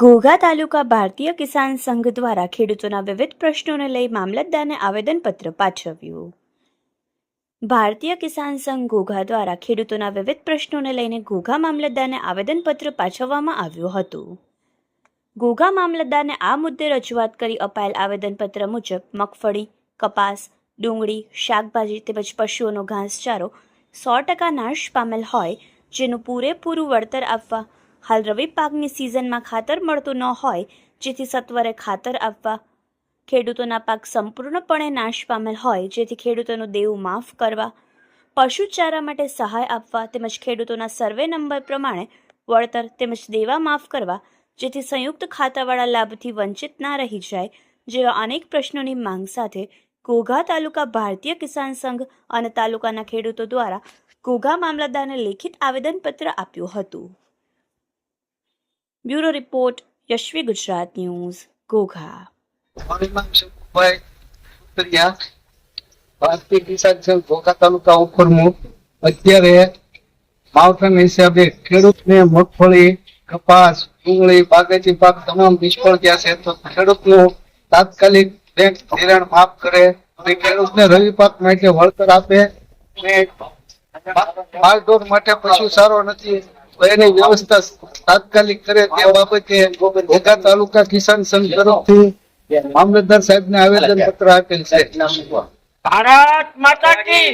ઘોઘા તાલુકા ભારતીય કિસાન સંઘ દ્વારા ખેડૂતોના વિવિધ પ્રશ્નોને લઈ મામલતદારને આવેદનપત્ર પાઠવ્યું. ભારતીય કિસાન સંઘ ઘોઘા દ્વારા ખેડૂતોના વિવિધ પ્રશ્નોને લઈને ઘોઘા મામલતદારને આવેદનપત્ર પાઠવવામાં આવ્યું હતું. ઘોઘા મામલતદારને આ મુદ્દે રજૂઆત કરી અપાયેલ આવેદનપત્ર મુજબ મગફળી, કપાસ, ડુંગળી, શાકભાજી તેમજ પશુઓનો ઘાસચારો સો ટકા નાશ પામેલ હોય, જેનું પૂરેપૂરું વળતર આપવા હાલ રવિ પાકની સિઝનમાં ખાતર મળતું ન હોય, જેથી સત્વરે ખાતર આપવા. ખેડૂતોના પાક સંપૂર્ણપણે નાશ પામેલ હોય, જેથી ખેડૂતોનું દેવું માફ કરવા. પશુચારા માટે સહાય આપવા તેમજ ખેડૂતોના સર્વે નંબર પ્રમાણે વળતર તેમજ દેવા માફ કરવા, જેથી સંયુક્ત ખાતાવાળા લાભથી વંચિત ના રહી જાય, જેવા અનેક પ્રશ્નોની માંગ સાથે ઘોઘા તાલુકા ભારતીય કિસાન સંઘ અને તાલુકાના ખેડૂતો દ્વારા ઘોઘા મામલતદારને લેખિત આવેદનપત્ર આપ્યું હતું. Bureau report, Yashvi Gujarat news, Ghogha. Bharatiya Kisan Sangh Ghogha તાલુકા ઉપરમુખ અત્યારે માવઠાના હિસાબે ખેડૂતને મગફળી, કપાસ, ડુંગળી બાગાયતી પાક તમામ નિષ્ફળ ગયા છે. તો ખેડૂતનું તાત્કાલિક બેંક ધિરાણ માફ કરે અને ખેડૂતને રવિ પાક માટે વળતર આપે. અને માલઢોર માટે પશુ સારો નથી. એની વ્યવસ્થા તાત્કાલિક કરે તે બાબતે ઘોઘા તાલુકા કિસાન સંઘ તરફથી મામલતદાર સાહેબ ને આવેદન પત્ર આપેલ છે. ભારત માતા કી